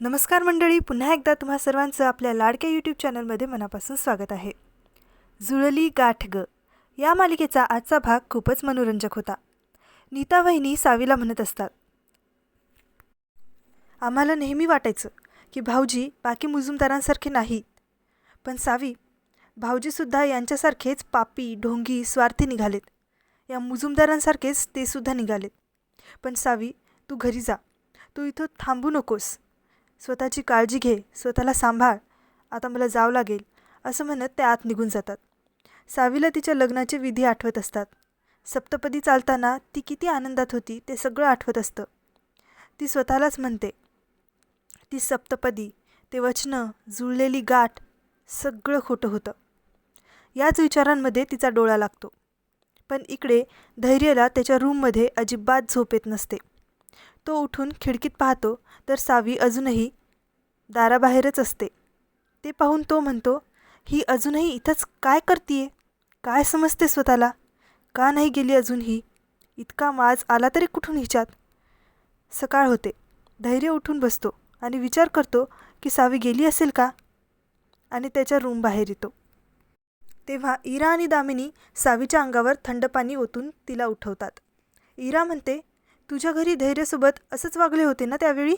नमस्कार मंडळी पुन्हा एकदा तुम्हा सर्वांचं आपल्या लाडक्या यूट्यूब चॅनलमध्ये मनापासून स्वागत आहे. जुळली गाठ ग. या मालिकेचा आजचा भाग खूपच मनोरंजक होता. नीता वहिनी सावीला म्हणत असतात. आम्हाला नेहमी वाटायचं की भाऊजी बाकी मुजुमदारांसारखे नाहीत पण सावी भाऊजीसुद्धा यांच्यासारखेच पापी ढोंगी स्वार्थी निघालेत. या मुजुमदारांसारखेच ते सुद्धा निघालेत. पण सावी तू घरी जा. तू इथं थांबू नकोस. स्वतःची काळजी घे स्वतःला सांभाळ. आता मला जावं लागेल असं म्हणत ते आत निघून जातात. सावीला तिच्या लग्नाचे विधी आठवत असतात. सप्तपदी चालताना ती किती आनंदात होती ते सगळं आठवत असतं. ती स्वतःलाच म्हणते ती सप्तपदी ते वचनं जुळलेली गाठ सगळं खोटं होतं. याच विचारांमध्ये तिचा डोळा लागतो. पण इकडे धैर्यला त्याच्या रूममध्ये अजिबात झोप येत नसते. तो उठून खिडकीत पाहतो तर सावी अजूनही दाराबाहेरच असते. ते पाहून तो म्हणतो ही अजूनही इथंच काय करतीये? काय समजते स्वतःला? का नाही गेली अजून ही? इतका माज आला तरी कुठून हिच्यात? सकाळ होते. धैर्य उठून बसतो आणि विचार करतो की सावी गेली असेल का? आणि त्याच्या रूम बाहेर येतो. तेव्हा इरा आणि दामिनी सावीच्या अंगावर थंड पाणी ओतून तिला उठवतात. इरा म्हणते तुझ्या घरी धैर्यसोबत असंच वागले होते ना त्यावेळी?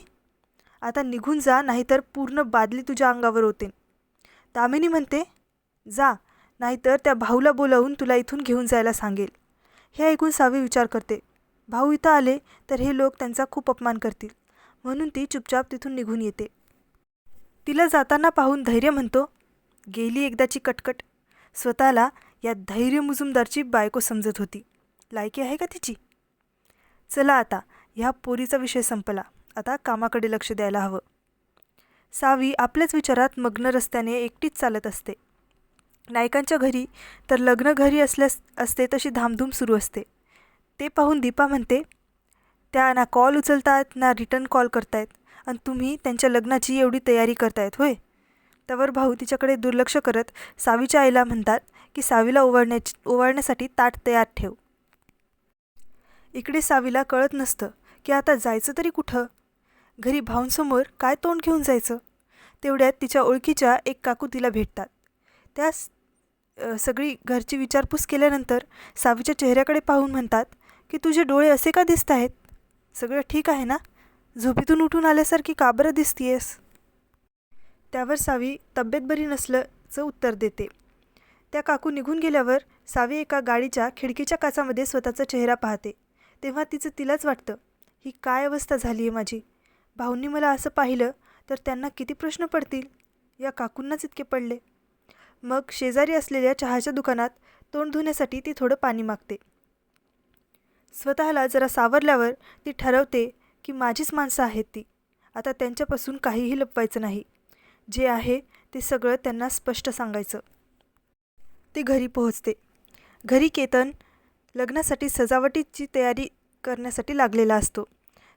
आता निघून जा नाहीतर पूर्ण बादली तुझ्या अंगावर होते दामिनी म्हणते जा नाहीतर त्या भाऊला बोलावून तुला इथून घेऊन जायला सांगेल. हे ऐकून सावी विचार करते. भाऊ इथं आले तर हे लोक त्यांचा खूप अपमान करतील. म्हणून ती चुपचाप तिथून निघून येते. तिला जाताना पाहून धैर्य म्हणतो गेली एकदाची कटकट. स्वतःला या धैर्य मुजुमदारची बायको समजत होती. लायकी आहे का तिची? चला आता ह्या पोरीचा विषय संपला. आता कामाकडे लक्ष द्यायला हवं. सावी आपल्याच विचारात मग्न रस्त्याने एकटीच चालत असते. नायकांच्या घरी तर लग्न घरी असल्यास असते तशी धामधूम सुरू असते. ते पाहून दीपा म्हणते त्या ना कॉल उचलतात ना रिटर्न कॉल करतायत. आणि तुम्ही त्यांच्या लग्नाची एवढी तयारी करतायत होय? त्यावर भाऊ तिच्याकडे दुर्लक्ष करत सावीच्या आईला म्हणतात की सावीला ओवाळण्याची ओवाळण्यासाठी ताट तयार ठेव. इकडे सावीला कळत नसतं की आता जायचं तरी कुठं? घरी भाऊंसमोर काय तोंड घेऊन जायचं? तेवढ्यात तिच्या ओळखीच्या एक काकू तिला भेटतात. त्या सगळी घरची विचारपूस केल्यानंतर सावीच्या चेहऱ्याकडे पाहून म्हणतात की तुझे डोळे असे का दिसत आहेत? सगळं ठीक आहे ना? झोपेतून उठून आल्यासारखी का बरं दिसतीयस? त्यावर सावी तब्येत बरी नसल्याचं उत्तर देते. त्या काकू निघून गेल्यावर सावी एका गाडीच्या खिडकीच्या काचामध्ये स्वतःचा चेहरा पाहते. तेव्हा तिचं तिलाच वाटतं ही काय अवस्था झाली आहे माझी? भाऊंनी मला असं पाहिलं तर त्यांना किती प्रश्न पडतील? या काकूंनाच इतके पडले. मग शेजारी असलेल्या चहाच्या दुकानात तोंड धुण्यासाठी ती थोडं पाणी मागते. स्वतःला जरा सावरल्यावर ती ठरवते की माझीच माणसं आहेत ती. आता त्यांच्यापासून काहीही लपवायचं नाही. जे आहे ते सगळं त्यांना स्पष्ट सांगायचं. ती घरी पोहोचते. घरी केतन लग्नासाठी सजावटीची तयारी करण्यासाठी लागलेला असतो.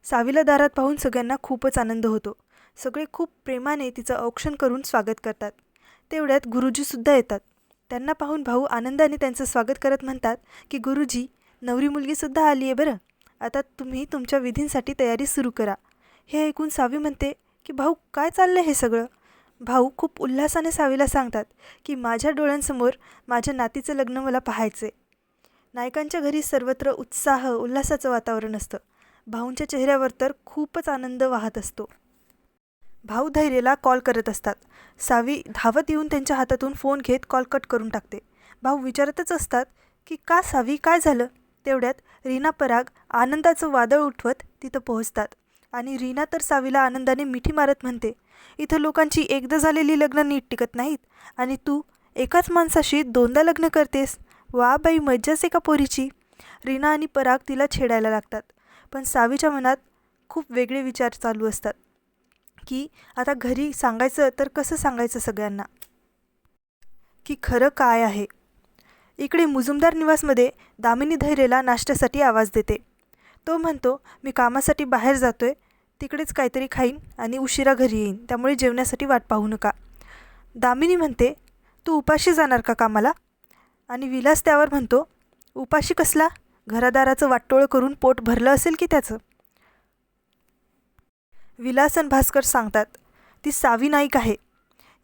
सावीला दारात पाहून सगळ्यांना खूपच आनंद होतो. सगळे खूप प्रेमाने तिचं औक्षण करून स्वागत करतात. तेवढ्यात गुरुजीसुद्धा येतात. त्यांना पाहून भाऊ आनंदाने त्यांचं स्वागत करत म्हणतात की गुरुजी नवरी मुलगीसुद्धा आली आहे बरं. आता तुम्ही तुमच्या विधींसाठी तयारी सुरू करा. हे ऐकून सावी म्हणते की भाऊ काय चाललं हे सगळं? भाऊ खूप उल्हासाने सावीला सांगतात की माझ्या डोळ्यांसमोर माझ्या नातीचं लग्न मला पाहायचं आहे नायकांच्या घरी सर्वत्र उत्साह उल्हासाचं वातावरण असतं. भाऊंच्या चेहऱ्यावर तर खूपच आनंद वाहत असतो. भाऊ धैर्यला कॉल करत असतात. सावी धावत येऊन त्यांच्या हातातून फोन घेत कॉल कट करून टाकते. भाऊ विचारतच असतात की का सावी काय झालं? तेवढ्यात रीना पराग आनंदाचं वादळ उठवत तिथं पोहोचतात आणि रीना तर सावीला आनंदाने मिठी मारत म्हणते इथं लोकांची एकदा झालेली लग्न नीट टिकत नाहीत आणि तू एकाच माणसाशी दोनदा लग्न करतेस? वा बाई मज्जाच आहे का पोरीची? रीना आणि पराग तिला छेडायला लागतात. पण सावीच्या मनात खूप वेगळे विचार चालू असतात. की आता घरी सांगायचं तर कसं सांगायचं सगळ्यांना? की खरं काय आहे? इकडे मुजुमदार निवासमध्ये दामिनी धैर्यला नाश्त्यासाठी आवाज देते. तो म्हणतो मी कामासाठी बाहेर जातो आहे तिकडेच काहीतरी खाईन आणि उशिरा घरी येईन. त्यामुळे जेवण्यासाठी वाट पाहू नका. दामिनी म्हणते तू उपाशी जाणार का कामाला? आणि विलास त्यावर म्हणतो उपाशी कसला? घरादाराचं वाटोळं करून पोट भरलं असेल की त्याचं? विलासन भास्कर सांगतात ती सावी नाईक आहे.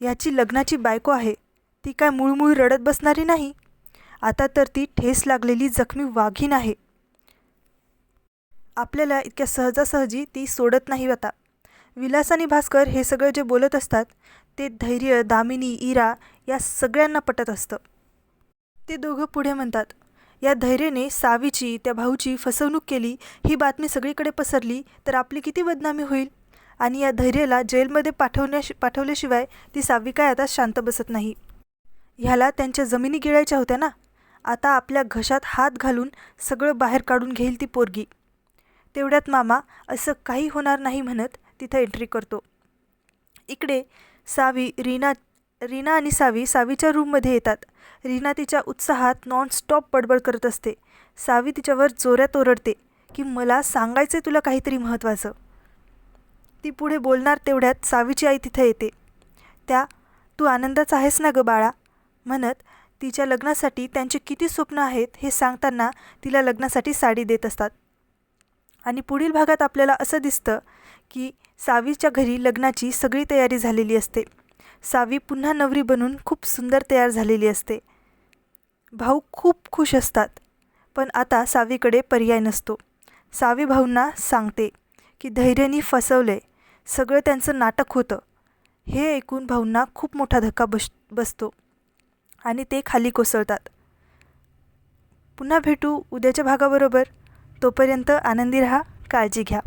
याची लग्नाची बायको आहे. ती काय मुळमुळ रडत बसणारी नाही. आता तर ती ठेस लागलेली जखमी वाघीण आहे. आपल्याला इतक्या सहजासहजी ती सोडत नाही आता. विलास आणि भास्कर हे सगळं जे बोलत असतात ते धैर्य दामिनी इरा या सगळ्यांना पटत असतं. ते दोघं पुढे म्हणतात या धैर्याने सावीची त्या भाऊची फसवणूक केली ही बातमी सगळीकडे पसरली तर आपली किती बदनामी होईल? आणि या धैर्याला जेलमध्ये पाठवण्या पाठवल्याशिवाय ती सावी काय आता शांत बसत नाही? ह्याला त्यांच्या जमिनी गिळायच्या होत्या ना? आता आपल्या घशात हात घालून सगळं बाहेर काढून घेईल ती पोरगी. तेवढ्यात मामा असं काही होणार नाही म्हणत तिथं एंट्री करतो. इकडे सावी रीना रीना आणि सावी सावीच्या रूममध्ये येतात. रीना तिच्या उत्साहात नॉनस्टॉप बडबड करत असते. सावी तिच्यावर जोऱ्यात ओरडते की मला सांगायचं तुला काहीतरी महत्त्वाचं. ती पुढे बोलणार तेवढ्यात सावीची आई तिथं येते. त्या तू आनंदाच आहेस ना गं बाळा? म्हणत तिच्या लग्नासाठी त्यांचे किती स्वप्न आहेत हे सांगताना तिला लग्नासाठी साडी देत असतात. आणि पुढील भागात आपल्याला असं दिसतं की सावीच्या घरी लग्नाची सगळी तयारी झालेली असते. सावी पुन्हा नवरी बनून खूप सुंदर तयार झालेली असते. भाऊ खूप खुश असतात पण आता सावीकडे पर्याय नसतो. सावी भाऊंना सांगते की धैर्यानी फसवले सगळं त्यांचं नाटक होतं. हे ऐकून भाऊंना खूप मोठा धक्का बस बसतो आणि ते खाली कोसळतात. पुन्हा भेटू उद्याच्या भागाबरोबर. तोपर्यंत आनंदी रहा काळजी घ्या.